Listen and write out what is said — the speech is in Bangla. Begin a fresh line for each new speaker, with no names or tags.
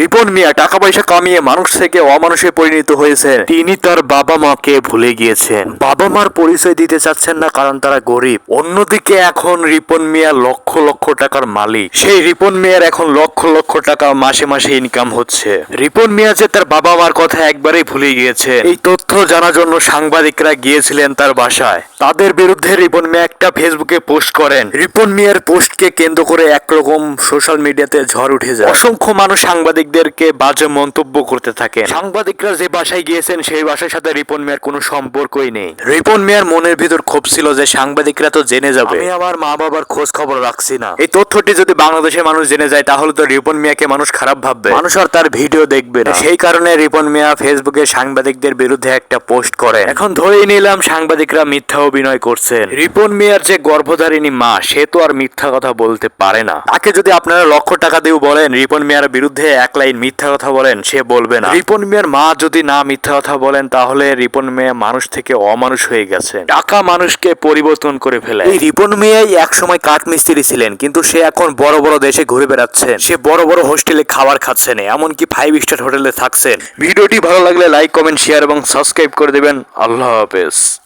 রিপন মিয়া টাকা পয়সা কামিয়ে মানুষ থেকে অমানুষে পরিণত হয়েছে তিনি তার বাবা মাকে ভুলে গিয়েছেন। বাবা মার পরিচয় দিতে চাচ্ছেন না কারণ তারা গরিব। অন্যদিকে এখন রিপন মিয়া লক্ষ লক্ষ টাকার মালিক। সেই রিপন মিয়ার এখন লক্ষ লক্ষ টাকা মাসে মাসে ইনকাম হচ্ছে। রিপন মিয়া যে তার বাবা মার কথা একবারেই ভুলে গিয়েছে। এই তথ্য জানার জন্য সাংবাদিকরা গিয়েছিলেন তার বাসায়। তাদের বিরুদ্ধে রিপন মিয়া একটা ফেসবুকে পোস্ট করেন। রিপন মিয়ার পোস্টকে কেন্দ্র করে একরকম সোশ্যাল মিডিয়াতে ঝড় উঠে যায়। অসংখ্য মানুষ সাংবাদিকদেরকে বাজে মন্তব্য করতে থাকে সাংবাদিকরা যে বাসায় গিয়েছেন সেই বাসার সাথে রিপন মিয়ার কোনো সম্পর্কই নেই। রিপন মিয়ার মনের ভিতর ক্ষোভ ছিল যে সাংবাদিকরা তো জেনে যাবে। আমি আমার মা বাবার খোঁজ খবর রাখছি না। এই তথ্যটি যদি বাংলাদেশের মানুষ জেনে যায় তাহলে তো রিপন মিয়াকে মানুষ খারাপ ভাববে। মানুষ আর তার ভিডিও দেখবে না। সেই কারণে রিপন মিয়া ফেসবুকে সাংবাদিকদের বিরুদ্ধে একটা পোস্ট করে এখন ধরেই নিলাম সাংবাদিকরা মিথ্যা অভিনয় করছেন। রিপন মিয়ার যে গর্ভধারিণী মা সে তো আর মিথ্যা কথা বলতে পারে না। তাকে যদি আপনারা লক্ষ টাকা দিয়েও বলেন রিপন মিয়ার বিরুদ্ধে এক লাইন মিথ্যা কথা বলেন সে বলবে না। রিপন মিয়ার মা যদি না মিথ্যা কথা বলেন তাহলে রিপন মিয়া মানুষ থেকে অমানুষ হয়ে গেছে টাকা মানুষকে পরিবর্তন করে ফেলে এই রিপন মিয়াই এক সময় কাঠ মিস্ত্রি ছিলেন কিন্তু সে এখন বড় বড় দেশে ঘুরে বেড়াচ্ছেন। সে বড় বড় হোস্টেলে খাবার খাচ্ছে খাচ্ছেন এমনকি ফাইভ স্টার হোটেলে থাকছেন। ভিডিওটি ভালো লাগলে লাইক কমেন্ট শেয়ার এবং সাবস্ক্রাইব করে দেবেন। আল্লাহ হাফেজ।